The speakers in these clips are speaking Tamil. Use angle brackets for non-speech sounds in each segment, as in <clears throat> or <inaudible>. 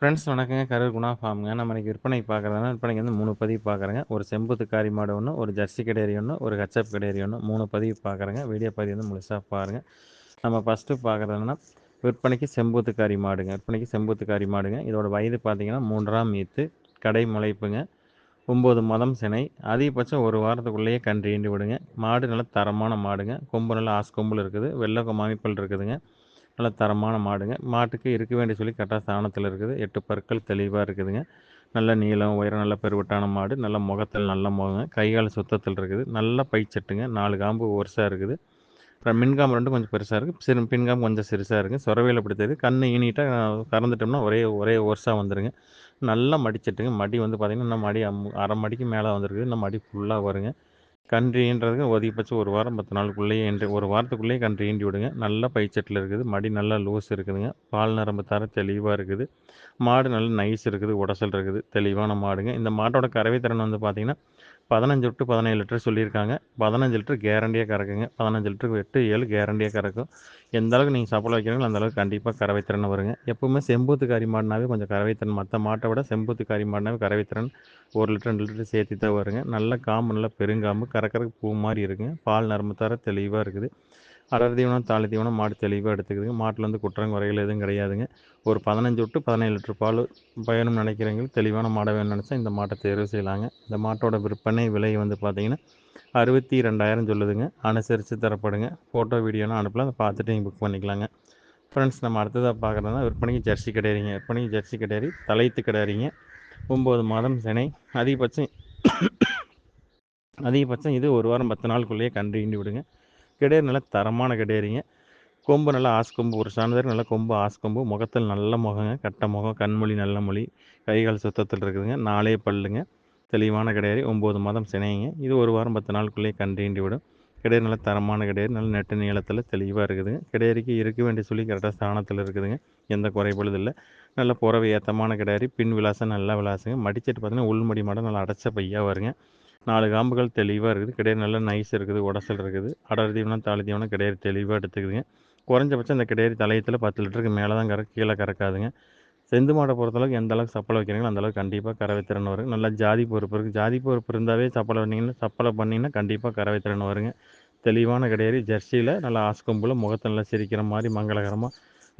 ஃப்ரெண்ட்ஸ் வணக்கங்க. கரூர் குணா ஃபார்முங்க. நம்ம இன்றைக்கி விற்பனை பார்க்குறதுனா விற்பனைக்கு வந்து மூணு பதிவு பார்க்குறேங்க. ஒரு செம்புத்து காரி மாடு ஒன்று ஒரு ஜர்சி கடையரி ஒன்று ஒரு ஹச்சப் கடையரி ஒன்று மூணு பதிவு பார்க்குறேங்க. வீடியோ பதிவு வந்து முழுசாக பாருங்கள் நம்ம ஃபஸ்ட்டு பார்க்குறதுனா விற்பனைக்கு செம்பூத்து காரி மாடுங்க. விற்பனைக்கு செம்பூத்து காரி மாடுங்க. இதோட வயது பார்த்திங்கன்னா மூன்றாம் மீத்து கடை முளைப்புங்க. ஒம்பது மதம் சினை. அதிகபட்சம் ஒரு வாரத்துக்குள்ளேயே கன்று ஈண்டு விடுங்க. மாடு நல்லா தரமான மாடுங்க. கொம்பு நல்லா ஆசு கொம்பில் இருக்குது. வெள்ளை அமைப்பில் இருக்குதுங்க. நல்ல தரமான மாடுங்க. மாட்டுக்கு இருக்க வேண்டிய சொல்லி கரெக்டாக ஸ்தானத்தில் இருக்குது. எட்டு பற்கள் தெளிவாக இருக்குதுங்க. நல்ல நீளம் உயரம் நல்ல பெருவட்டான மாடு. நல்ல முகத்தில் நல்ல முகங்க. கைகால் சுத்தத்தில் இருக்குது. நல்ல பைச்சட்டுங்க. நாலு காம்பு ஒருசாக இருக்குது. அப்புறம் மின்காம்பு ரெண்டும் கொஞ்சம் பெருசாக இருக்குது சிறு பின்காம்பு கொஞ்சம் சிறுசாக இருக்குது சொரவையில் பிடித்தது கண் ஈனிட்டாக கறந்துட்டோம்னா ஒரே ஒரே ஒர்ஸாக வந்துடுங்க நல்லா மடிச்சட்டுங்க. மடி வந்து பார்த்திங்கன்னா இன்னும் மடி அரை மடிக்கு மேலே வந்துருக்குது. இன்னும் மடி ஃபுல்லாக வருங்க. கன்று ஈன்றதுக்கு அதிகபட்சம் ஒரு வாரம் பத்து நாளுக்குள்ளேயே ஈன்று ஒரு வாரத்துக்குள்ளேயே கன்று ஈண்டி விடுங்க. நல்ல பைச்சட்டில் இருக்குது. மடி நல்லா லூஸ் இருக்குதுங்க. பால் நரம்பு தர தெளிவாக இருக்குது. மாடு நல்ல நைஸ் இருக்குது. உடசல் இருக்குது. தெளிவான மாடுங்க. இந்த மாட்டோட கறவை திறன் வந்து பார்த்திங்கன்னா பதினஞ்சு டு பதினேழு லிட்டர் சொல்லியிருக்காங்க. பதினஞ்சு லிட்டர் கேரண்டியாக கறக்குங்க. பதினஞ்சு லிட்டருக்கு எட்டு ஏழு கேரண்டியாக கறக்கும். எந்த அளவுக்கு நீங்கள் சப்பளை வைக்கிறீங்களோ அந்த அளவுக்கு கண்டிப்பாக கறவைத்திறன் வருங்க. எப்போவுமே செம்பூத்து காரி மாடினாவே கொஞ்சம் கறவைத்திறன் மற்ற மாட்டை விட செம்பூத்து காரி மாடினாவே கறவைத்திறன் ஒரு லிட்டர் ரெண்டு லிட்டர் சேர்த்து தான் வருங்க. நல்ல காம்பு நல்ல பெருங்காம்பு கறக்கறக்கு பூ மாதிரி இருக்குங்க. பால் நரம்பு தர தெளிவாக இருக்குது. அடர் தீவனம் தாலி தீவனம் மாடு தெளிவாக எடுத்துக்குதுங்க மாட்டில் வந்து குற்றம் குறைகள் எதுவும் கிடையாதுங்க. ஒரு பதினஞ்சு விட்டு பதினேழு லிட்டர் பால் பயணம் நினைக்கிறவங்க தெளிவான மாடை வேணும்னு நினச்சா இந்த மாட்டை தேர்வு செய்யலாங்க. இந்த மாட்டோட விற்பனை விலை வந்து பார்த்திங்கன்னா அறுபத்தி ரெண்டாயிரம் சொல்லுதுங்க. அனுசரித்து தரப்படுங்க. ஃபோட்டோ வீடியோலாம் அனுப்பலாம். அதை பார்த்துட்டு நீங்கள் புக் பண்ணிக்கலாங்க. ஃப்ரெண்ட்ஸ் நம்ம அடுத்ததாக பார்க்குறதுனா விற்பனைக்கு ஜெர்சி கிடையாதுங்க. விற்பனைக்கு ஜெர்சி கிடையாது. தலைத்து கிடையாதுங்க. ஒம்பது மாதம் சினை அதிகபட்சம் அதிகபட்சம் இது ஒரு வாரம் பத்து நாளுக்குள்ளேயே கண்டு விடுங்க. கிடையாது நல்லா தரமான கிடையாதுங்க கொம்பு நல்லா ஆஸ்கொம்பு ஒரு சாணதர் நல்லா கொம்பு ஆஸ்கொம்பு முகத்தில் நல்ல முகங்க கட்ட முகம் கண்மொழி நல்ல மொழி கைகால் சுத்தத்தில் இருக்குதுங்க நாளே பல்லுங்க தெளிவான கிடையாது ஒம்பது மாதம் சினைங்க இது ஒரு வாரம் பத்து நாளுக்குள்ளேயே கண்டீண்டி விடும் கிடையாது நல்ல தரமான கிடையாது நல்ல நெட்டு நீளத்தில் தெளிவாக இருக்குதுங்க. கிடையாதுக்கு இருக்க வேண்டிய சொல்லி கரெக்டாக ஸ்தானத்தில் இருக்குதுங்க. எந்த குறைபாடு இல்லை. நல்ல புறவை ஏற்றமான கிடையாது பின் விலாசம் நல்லா விளாசுங்க மடிச்சிட்டு பார்த்தீங்கன்னா உள்மடி மாடம் நல்லா அடைச்ச பையாக வருங்க. நாலு காம்புகள் தெளிவாக இருக்குது. கிடையாது நல்லா நைஸ் இருக்குது உடசல் இருக்குது. அடர் தீவனம் தாலி தீவனம் கிடையாது தெளிவாக எடுத்துக்குதுங்க. குறைஞ்சபட்சம் இந்த கிடையாது தலையத்தில் பத்து லிட்டருக்கு மேலே தான் கறக்கு கீழே கறக்காதுங்க. செந்து மாடை பொறுத்தளவுக்கு எந்த அளவுக்கு சப்பளை வைக்கிறீங்களோ அந்தளவுக்கு கண்டிப்பாக கறவை திறன் வருங்க நல்லா ஜாதி பொறுப்பு இருக்குது ஜாதி பொறுப்பு இருந்தாவே சப்பலை பண்ணிங்கன்னா சப்பளை பண்ணிங்கன்னா கண்டிப்பாக கறவை திறன் வருங்க. தெளிவான கிடையாது. ஜெர்சியில் நல்லா ஆஸ்கொம்பில் முகத்தை நல்லா சிரிக்கிற மாதிரி மங்களகரமாக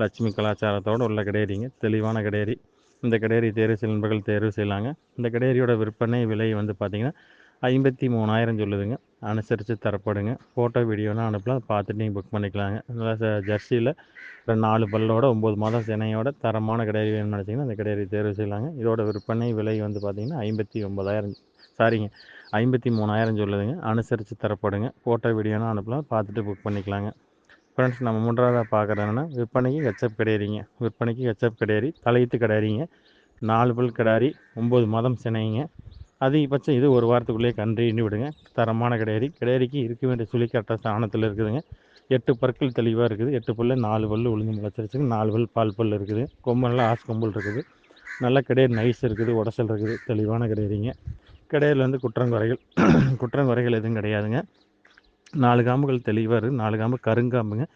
லட்சுமி கலாச்சாரத்தோடு உள்ள கிடையாதுங்க. தெளிவான கிடையாது. இந்த கிடையாது தேர்வு சிலம்பர்கள் தேர்வு செய்யலாங்க. இந்த கிடையாரியோட விற்பனை விலை வந்து பார்த்திங்கன்னா ஐம்பத்தி மூணாயிரம் சொல்லுதுங்க. அனுசரித்து தரப்படுங்க. ஃபோட்டோ வீடியோலாம் அனுப்பலாம் பார்த்துட்டு நீங்கள் புக் பண்ணிக்கலாங்க. நல்லா ஜெர்சியில் ரெண்டு நாலு பல்லோட ஒம்பது மாதம் சினையோட தரமான கிடையாது வேணும்னு நினச்சிங்கன்னா அந்த கிடையாது தேர்வு செய்யலாங்க. இதோட விற்பனை விலை வந்து பார்த்திங்கன்னா ஐம்பத்தி ஒம்பதாயிரம் சாரிங்க ஐம்பத்தி மூணாயிரம் சொல்லுதுங்க. அனுசரித்து தரப்படுங்க. ஃபோட்டோ வீடியோலாம் அனுப்பலாம் பார்த்துட்டு புக் பண்ணிக்கலாங்க. ஃப்ரெண்ட்ஸ் நம்ம மூன்றாவதாக பார்க்குறது என்னென்னா விற்பனைக்கு ஹெச்எப் கிடையாதுங்க விற்பனைக்கு கச்சப் கிடையாது தலையீத்து கிடையாதுங்க நாலு பல் கிடாரி ஒம்பது மாதம் சினைங்க. அதிகபட்சம் இது ஒரு வாரத்துக்குள்ளேயே கன்று விடுங்க. தரமான கிடையாது கிடையாரிக்கு இருக்க வேண்டிய சுழி கரெக்டாக ஸ்தானத்தில் இருக்குதுங்க. எட்டு பற்கள் தெளிவாக இருக்குது. எட்டு பல்லு நாலு பல்லு உளுந்து முளைச்சிருச்சுங்க நாலு பல் பால் பல் இருக்குது. கொம்பு நல்லா ஆசு கொம்பல் இருக்குது. நல்ல கிடையாது நைஸ் இருக்குது. உடசல் இருக்குது. தெளிவான கிடையாதுங்க கிடையில் வந்து குற்றங்குறைகள் <clears throat> குற்றங்குறைகள் எதுவும் கிடையாதுங்க. நாலு காம்புகள் தெளிவாக இருக்குது. நாலு காம்பு கருங்காம்புங்க.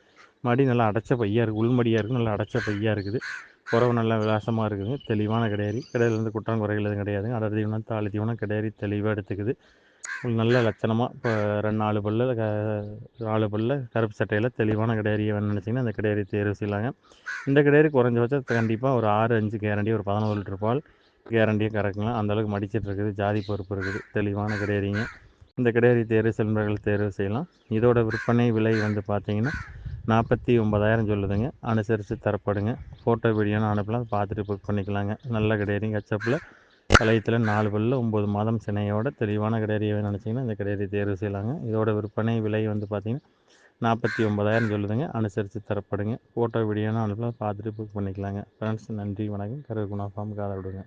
மடி நல்லா அடைச்ச பையாக இருக்குது உள்மடியாக இருக்குது நல்லா அடைச்ச பையாக இருக்குது. உறவு நல்லா விலாசமாக இருக்குது. தெளிவான கிடையாது. கடையில் வந்து குற்றம் குறைகள் எதுவும் கிடையாது. அடர் தீவனம் தாலி தீவனம் கிடையாது. தெளிவாக எடுத்துக்குது. நல்ல லட்சணமாக இப்போ ரெண்டு நாலு பல்ல நாலு பல்ல கருப்பு சட்டையில் தெளிவான கிடையாரியை வேணும்னு நினச்சிங்கன்னா அந்த கிடையாரி தேர்வு செய்யலாங்க. இந்த கிடையாரி குறைஞ்சபட்சம் கண்டிப்பாக ஒரு ஆறு அஞ்சு கேரண்டி ஒரு பதினோரு லிட்டர் பால் கேரண்டியாக கறக்கலாம் அந்தளவுக்கு மடிச்சிட்டு இருக்குது. ஜாதி பொறுப்பு இருக்குது. தெளிவான கிடையாரிங்க இந்த கிடையாரி தேர்வு செல்பர்கள் தேர்வு செய்யலாம். இதோட விற்பனை விலை வந்து பார்த்திங்கன்னா நாற்பத்தி ஒம்பதாயிரம் சொல்லுதுங்க. அனுசரித்து தரப்படுங்க. ஃபோட்டோ வீடியோன்னு அனுப்பலாம் பார்த்துட்டு புக் பண்ணிக்கலாங்க. நல்ல கிடையாது கச்சப்பில். கலையத்தில் நாலு பல்லில் ஒம்பது மாதம் சினையோட தெளிவான கிடையாரியை நினச்சிங்கன்னா இந்த கிடையாரி தேர்வு செய்யலாங்க. இதோட விற்பனை விலை வந்து பார்த்திங்கன்னா நாற்பத்தி ஒம்பதாயிரம் சொல்லுதுங்க. அனுசரித்து தரப்படுங்க. ஃபோட்டோ வீடியோன்னு அனுப்பலாம் பார்த்துட்டு புக் பண்ணிக்கலாங்க. ஃப்ரெண்ட்ஸ் நன்றி வணக்கம். கருகுணா ஃபார்ம் காதல் விடுங்க.